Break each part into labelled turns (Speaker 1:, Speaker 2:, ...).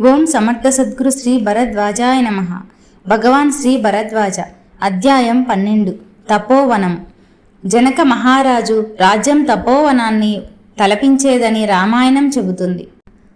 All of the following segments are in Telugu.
Speaker 1: ఓం సమర్థ సద్గురు శ్రీ భరద్వాజాయ నమ. భగవాన్ శ్రీ భరద్వాజ. అధ్యాయం పన్నెండు. తపోవనం. జనక మహారాజు రాజ్యం తపోవనాన్ని తలపించేదని రామాయణం చెబుతుంది.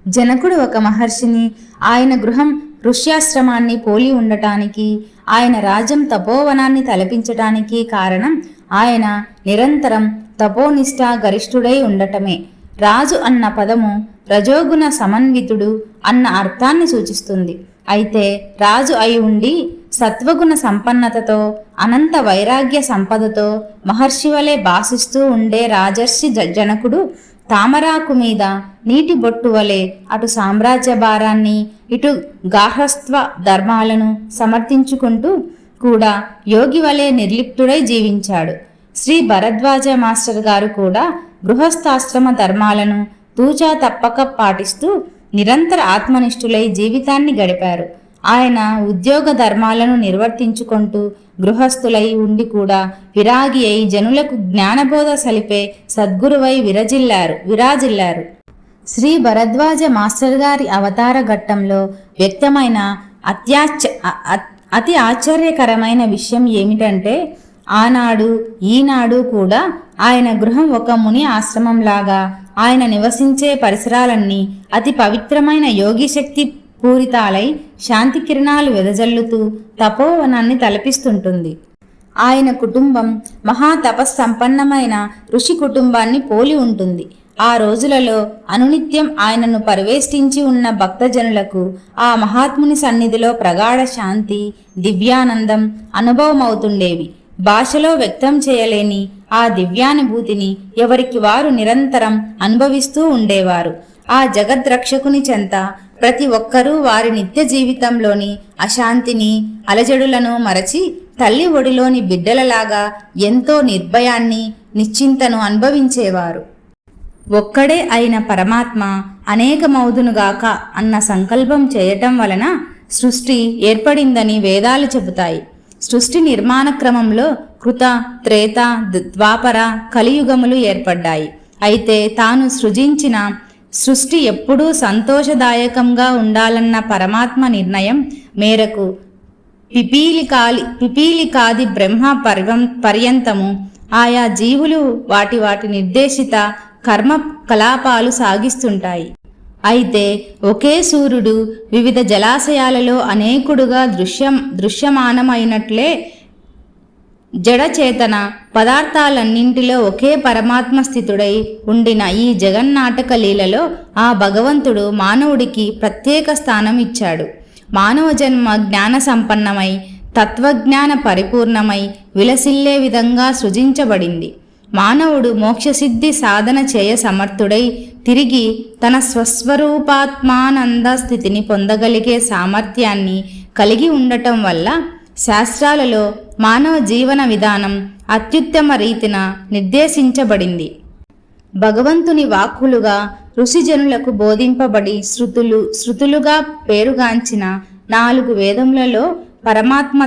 Speaker 1: జనకుడు ఒక మహర్షిని ఆయన గృహం ఋష్యాశ్రమాన్ని పోలి ఉండటానికి ఆయన రాజ్యం తపోవనాన్ని తలపించటానికి కారణం ఆయన నిరంతరం తపోనిష్ట గరిష్ఠుడై ఉండటమే. రాజు అన్న పదము రజోగుణ సమన్వితుడు అన్న అర్థాన్ని సూచిస్తుంది. అయితే రాజు అయి ఉండి సత్వగుణ సంపన్నతతో అనంత వైరాగ్య సంపదతో మహర్షి వలె భాషిస్తూ ఉండే రాజర్షి జ- జనకుడు తామరాకు మీద నీటి బొట్టు వలె అటు సామ్రాజ్య భారాన్ని ఇటు గార్హస్థ్వ ధర్మాలను సమర్థించుకుంటూ కూడా యోగి వలె నిర్లిప్తుడై జీవించాడు. శ్రీ భరద్వాజ మాస్టర్ గారు కూడా గృహస్థాశ్రమ ధర్మాలను తూచా తప్పక పాటిస్తూ నిరంతర ఆత్మనిష్ఠులై జీవితాన్ని గడిపారు. ఆయన ఉద్యోగ ధర్మాలను నిర్వర్తించుకుంటూ గృహస్థులై ఉండి కూడా విరాగి అయి జనులకు జ్ఞానబోధ సలిపే సద్గురువై విరజిల్లారు విరాజిల్లారు. శ్రీ భరద్వాజ మాస్టర్ గారి అవతార ఘట్టంలో వ్యక్తమైన అత్యాచ అతి ఆశ్చర్యకరమైన విషయం ఏమిటంటే ఆనాడు ఈనాడు కూడా ఆయన గృహం ఒక ముని ఆశ్రమంలాగా ఆయన నివసించే పరిసరాలన్నీ అతి పవిత్రమైన యోగి శక్తి పూరితాలై శాంతి కిరణాలు వెదజల్లుతూ తపోవనాన్ని తలపిస్తుంటుంది. ఆయన కుటుంబం మహా తపస్సంపన్నమైన ఋషి కుటుంబాన్ని పోలి ఉంటుంది. ఆ రోజులలో అనునిత్యం ఆయనను పరివేష్టించి ఉన్న భక్తజనులకు ఆ మహాత్ముని సన్నిధిలో ప్రగాఢ శాంతి దివ్యానందం అనుభవమవుతుండేవి. భాషలో వ్యక్తం చేయలేని ఆ దివ్యానుభూతిని ఎవరికి వారు నిరంతరం అనుభవిస్తూ ఉండేవారు. ఆ జగద్రక్షకుని చెంత ప్రతి ఒక్కరూ వారి నిత్య జీవితంలోని అశాంతిని అలజడులను మరచి తల్లి ఒడిలోని బిడ్డలలాగా ఎంతో నిర్భయాన్ని నిశ్చింతను అనుభవించేవారు. ఒక్కడే అయిన పరమాత్మ అనేకమౌదునుగాక అన్న సంకల్పం చేయటం వలన సృష్టి ఏర్పడిందని వేదాలు చెబుతాయి. సృష్టి నిర్మాణ క్రమంలో కృత త్రేత ద- ద్వాపర కలియుగములు ఏర్పడ్డాయి. అయితే తాను సృజించిన సృష్టి ఎప్పుడూ సంతోషదాయకంగా ఉండాలన్న పరమాత్మ నిర్ణయం మేరకు పిపీలికాలి పిపీలికాది బ్రహ్మ పర్వం పర్యంతము ఆయా జీవులు వాటి వాటి నిర్దేశిత కర్మ కలాపాలు సాగిస్తుంటాయి. అయితే ఒకే సూర్యుడు వివిధ జలాశయాలలో అనేకుడుగా దృశ్యం దృశ్యమానమైనట్లే జడచేతన పదార్థాలన్నింటిలో ఒకే పరమాత్మ స్థితుడై ఉండిన ఈ జగన్నాటక లీలలో ఆ భగవంతుడు మానవుడికి ప్రత్యేక స్థానం ఇచ్చాడు. మానవ జన్మ జ్ఞాన సంపన్నమై తత్వజ్ఞాన పరిపూర్ణమై విలసిల్లే విధంగా సృజించబడింది. మానవుడు మోక్షసిద్ధి సాధన చేయ సమర్థుడై తిరిగి తన స్వస్వరూపాత్మానంద స్థితిని పొందగలిగే సామర్థ్యాన్ని కలిగి ఉండటం వల్ల శాస్త్రాలలో మానవ జీవన విధానం అత్యుత్తమ రీతిన నిర్దేశించబడింది. భగవంతుని వాక్కులుగా ఋషిజనులకు బోధింపబడి శృతులు శృతులుగా పేరుగాంచిన నాలుగు వేదములలో పరమాత్మ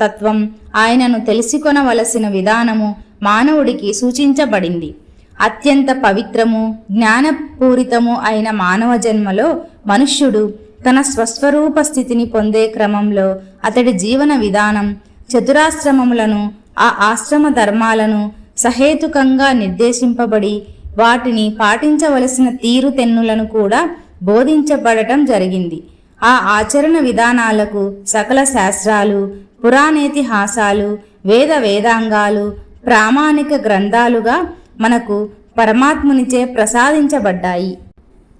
Speaker 1: తత్వం ఆయనను తెలుసుకొనవలసిన విధానము మానవుడికి సూచించబడింది. అత్యంత పవిత్రము జ్ఞానపూరితము అయిన మానవ జన్మలో మనుష్యుడు తన స్వస్వరూప స్థితిని పొందే క్రమంలో అతడి జీవన విధానం చతురాశ్రమములను ఆ ఆశ్రమ ధర్మాలను సహేతుకంగా నిర్దేశింపబడి వాటిని పాటించవలసిన తీరుతెన్నులను కూడా బోధించబడటం జరిగింది. ఆ ఆచరణ విధానాలకు సకల శాస్త్రాలు పురాణేతిహాసాలు వేద వేదాంగాలు ప్రామాణిక గ్రంథాలుగా మనకు పరమాత్మునిచే ప్రసాదించబడ్డాయి.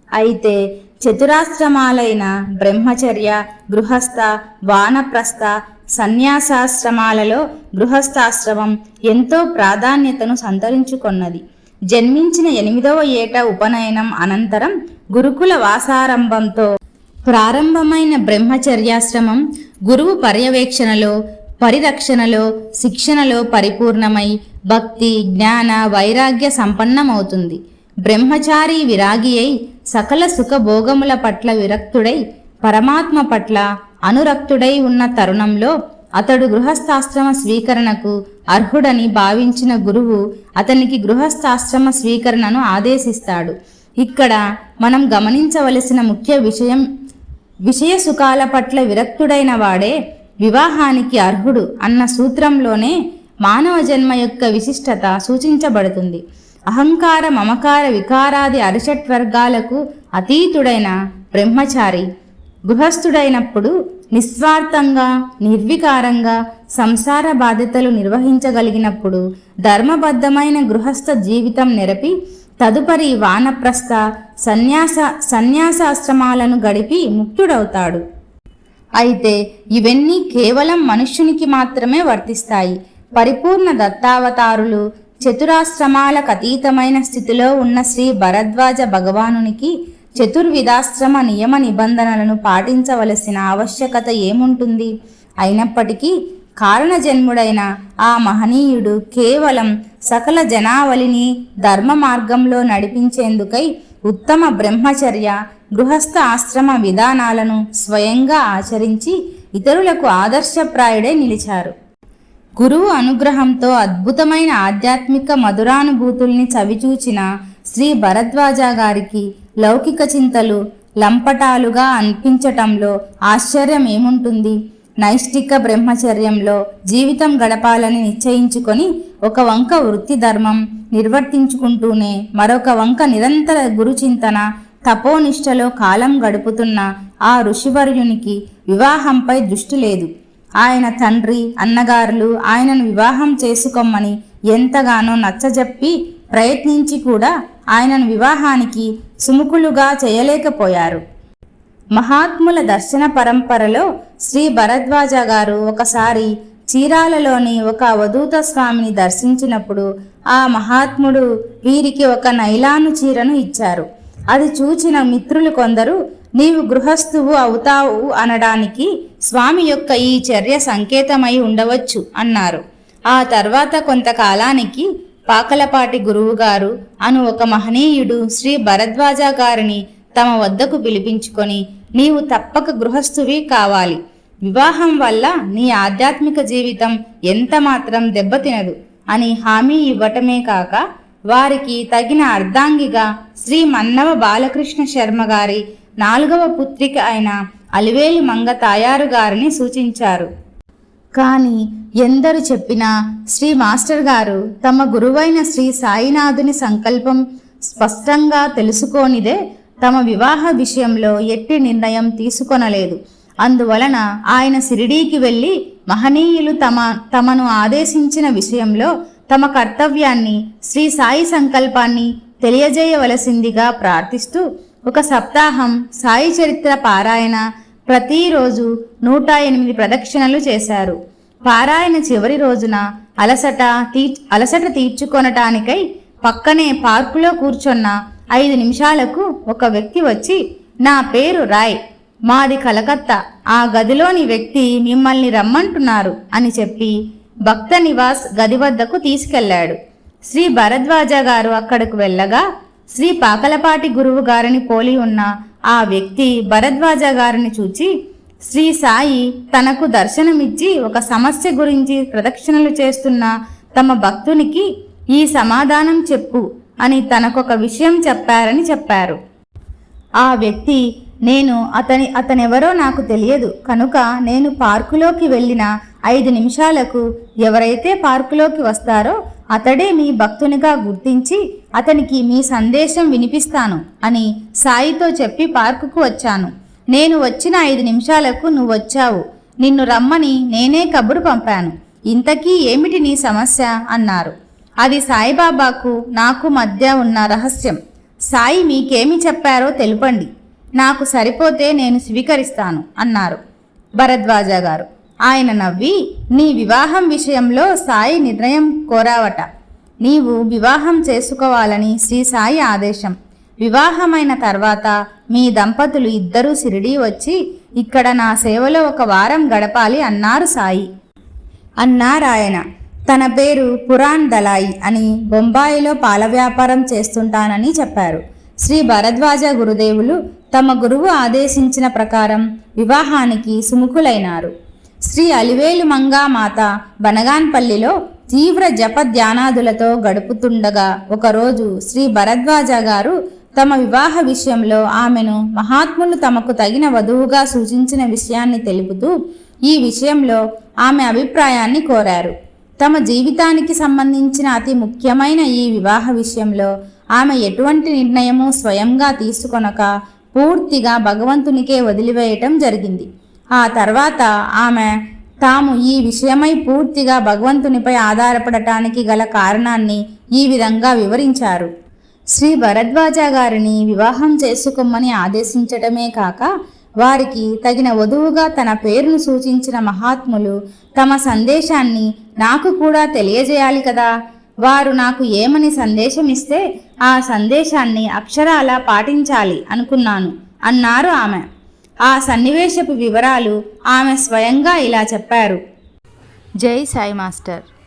Speaker 1: అయితే చతురాశ్రమాలైన బ్రహ్మచర్య గృహస్థ వానప్రస్థ సన్యాసాశ్రమాలలో గృహస్థాశ్రమం ఎంతో ప్రాధాన్యతను సంతరించుకొన్నది. జన్మించిన ఎనిమిదవ ఏట ఉపనయనం అనంతరం గురుకుల వాసారంభంతో ప్రారంభమైన బ్రహ్మచర్యాశ్రమం గురువు పర్యవేక్షణలో పరిరక్షణలో శిక్షణలో పరిపూర్ణమై భక్తి జ్ఞాన వైరాగ్య సంపన్నమవుతుంది. బ్రహ్మచారి విరాగి అయి సకల సుఖభోగముల పట్ల విరక్తుడై పరమాత్మ పట్ల అనురక్తుడై ఉన్న తరుణంలో అతడు గృహస్థాశ్రమ స్వీకరణకు అర్హుడని భావించిన గురువు అతనికి గృహస్థాశ్రమ స్వీకరణను ఆదేశిస్తాడు. ఇక్కడ మనం గమనించవలసిన ముఖ్య విషయం విషయ సుఖాల పట్ల విరక్తుడైన వాడే వివాహానికి అర్హుడు అన్న సూత్రంలోనే మానవ జన్మ యొక్క విశిష్టత సూచించబడుతుంది. అహంకార మమకార వికారాది అరిషట్ వర్గాలకు అతీతుడైన బ్రహ్మచారి గృహస్థుడైనప్పుడు నిస్వార్థంగా నిర్వికారంగా సంసార బాధ్యతలు నిర్వహించగలిగినప్పుడు ధర్మబద్ధమైన గృహస్థ జీవితం నెరపి తదుపరి వానప్రస్థ సన్యాస సన్యాసాశ్రమాలను గడిపి ముక్తుడవుతాడు. అయితే ఇవన్నీ కేవలం మనుష్యునికి మాత్రమే వర్తిస్తాయి. పరిపూర్ణ దత్తావతారులు చతురాశ్రమాలకు అతీతమైన స్థితిలో ఉన్న శ్రీ భరద్వాజ భగవానునికి చతుర్విధాశ్రమ నియమ నిబంధనలను పాటించవలసిన ఆవశ్యకత ఏముంటుంది? అయినప్పటికీ కారణజన్ముడైన ఆ మహనీయుడు కేవలం సకల జనావళిని ధర్మ మార్గంలో నడిపించేందుకై ఉత్తమ బ్రహ్మచర్య గృహస్థ ఆశ్రమ విధానాలను స్వయంగా ఆచరించి ఇతరులకు ఆదర్శప్రాయుడై నిలిచారు. గురువు అనుగ్రహంతో అద్భుతమైన ఆధ్యాత్మిక మధురానుభూతుల్ని చవిచూచిన శ్రీ భరద్వాజ గారికి లౌకిక చింతలు లంపటాలుగా అనిపించటంలో ఆశ్చర్యం ఏముంటుంది? నైష్టిక బ్రహ్మచర్యంలో జీవితం గడపాలని నిశ్చయించుకొని ఒక వంక వృత్తి ధర్మం నిర్వర్తించుకుంటూనే మరొక వంక నిరంతర గురుచింతన తపోనిష్టలో కాలం గడుపుతున్న ఆ ఋషివర్యునికి వివాహంపై దృష్టి లేదు. ఆయన తండ్రి అన్నగారులు ఆయనను వివాహం చేసుకోమని ఎంతగానో నచ్చజెప్పి ప్రయత్నించి కూడా ఆయనను వివాహానికి సుముఖులుగా చేయలేకపోయారు. మహాత్ముల దర్శన పరంపరలో శ్రీ భరద్వాజ గారు ఒకసారి చీరాలలోని ఒక అవధూత స్వామిని దర్శించినప్పుడు ఆ మహాత్ముడు వీరికి ఒక నైలాను చీరను ఇచ్చారు. అది చూచిన మిత్రులు కొందరు నీవు గృహస్థువు అవుతావు అనడానికి స్వామి యొక్క ఈ చర్య సంకేతమై ఉండవచ్చు అన్నారు. ఆ తర్వాత కొంతకాలానికి పాకలపాటి గురువుగారు అను ఒక మహనీయుడు శ్రీ భరద్వాజ గారిని తమ వద్దకు పిలిపించుకొని నీవు తప్పక గృహస్థువి కావాలి. వివాహం వల్ల నీ ఆధ్యాత్మిక జీవితం ఎంత మాత్రం దెబ్బతినదు అని హామీ ఇవ్వటమే కాక వారికి తగిన అర్ధాంగిగా శ్రీ మన్నవ బాలకృష్ణ శర్మ గారి నాలుగవ పుత్రిక అయిన అలివేలు మంగ తాయారు గారిని సూచించారు. కానీ ఎందరు చెప్పినా శ్రీ మాస్టర్ గారు తమ గురువైన శ్రీ సాయినాథుని సంకల్పం స్పష్టంగా తెలుసుకోనిదే తమ వివాహ విషయంలో ఎట్టి నిర్ణయం తీసుకొనలేదు. అందువలన ఆయన సిరిడీకి వెళ్ళి మహనీయులు తమ తమను ఆదేశించిన విషయంలో తమ కర్తవ్యాన్ని శ్రీ సాయి సంకల్పాన్ని తెలియజేయవలసిందిగా ప్రార్థిస్తూ ఒక సప్తాహం సాయి చరిత్ర పారాయణ ప్రతిరోజు నూట ఎనిమిది ప్రదక్షిణలు చేశారు. పారాయణ చివరి రోజున అలసట తీ అలసట తీర్చుకొనటానికై పక్కనే పార్కులో కూర్చున్న ఐదు నిమిషాలకు ఒక వ్యక్తి వచ్చి నా పేరు రాయ్. మాది కలకత్తా. ఆ గదిలోని వ్యక్తి మిమ్మల్ని రమ్మంటున్నారు అని చెప్పి భక్త నివాస్ గది వద్దకు తీసుకెళ్ళాడు. శ్రీ భరద్వాజ గారు అక్కడకు వెళ్ళగా శ్రీ పాకలపాటి గురువు గారిని పోలి ఉన్న ఆ వ్యక్తి భరద్వాజ గారిని చూచి శ్రీ సాయి తనకు దర్శనమిచ్చి ఒక సమస్య గురించి ప్రదక్షిణలు చేస్తున్న తమ భక్తునికి ఈ సమాధానం చెప్పు అని తనకొక విషయం చెప్పారని చెప్పారు. ఆ వ్యక్తి నేను అతని అతనెవరో నాకు తెలియదు. కనుక నేను పార్కులోకి వెళ్ళిన ఐదు నిమిషాలకు ఎవరైతే పార్కులోకి వస్తారో అతడే మీ భక్తునిగా గుర్తించి అతనికి మీ సందేశం వినిపిస్తాను అని సాయితో చెప్పి పార్కుకు వచ్చాను. నేను వచ్చిన ఐదు నిమిషాలకు నువ్వు వచ్చావు. నిన్ను రమ్మని నేనే కబురు పంపాను. ఇంతకీ ఏమిటి నీ సమస్య? అన్నారు. అది సాయిబాబాకు నాకు మధ్య ఉన్న రహస్యం. సాయి మీకేమి చెప్పారో తెలుపండి. నాకు సరిపోతే నేను స్వీకరిస్తాను అన్నారు భరద్వాజ గారు. ఆయన నవ్వి నీ వివాహం విషయంలో సాయి నిర్ణయం కోరావట. నీవు వివాహం చేసుకోవాలని శ్రీ సాయి ఆదేశం. వివాహమైన తర్వాత మీ దంపతులు ఇద్దరూ సిరిడి వచ్చి ఇక్కడ నా సేవలో ఒక వారం గడపాలి అన్నారు సాయి. అన్నారాయన తన పేరు పురాణ్ దలాయి అని బొంబాయిలో పాల వ్యాపారం చేస్తుంటానని చెప్పారు. శ్రీ భరద్వాజ గురుదేవులు తమ గురువు ఆదేశించిన ప్రకారం వివాహానికి సుముఖులైనారు. శ్రీ అలివేలు మంగా మాత బనగాన్పల్లిలో తీవ్ర జప ధ్యానాదులతో గడుపుతుండగా ఒకరోజు శ్రీ భరద్వాజ గారు తమ వివాహ విషయంలో ఆమెను మహాత్ములు తమకు తగిన వధువుగా సూచించిన విషయాన్ని తెలుపుతూ ఈ విషయంలో ఆమె అభిప్రాయాన్ని కోరారు. తమ జీవితానికి సంబంధించిన అతి ముఖ్యమైన ఈ వివాహ విషయంలో ఆమె ఎటువంటి నిర్ణయము స్వయంగా తీసుకొనక పూర్తిగా భగవంతునికే వదిలివేయటం జరిగింది. ఆ తర్వాత ఆమె తాము ఈ విషయమై పూర్తిగా భగవంతునిపై ఆధారపడటానికి గల కారణాన్ని ఈ విధంగా వివరించారు. శ్రీ భరద్వాజ గారిని వివాహం చేసుకోమని ఆదేశించటమే కాక వారికి తగిన వధువుగా తన పేరును సూచించిన మహాత్ములు తమ సందేశాన్ని నాకు కూడా తెలియజేయాలి కదా. వారు నాకు ఏమని సందేశం ఇస్తే ఆ సందేశాన్ని అక్షరాలా పాటించాలి అనుకున్నాను అన్నారు ఆమె. ఆ సన్నివేశపు వివరాలు ఆమె స్వయంగా ఇలా చెప్పారు. జై సాయి మాస్టర్.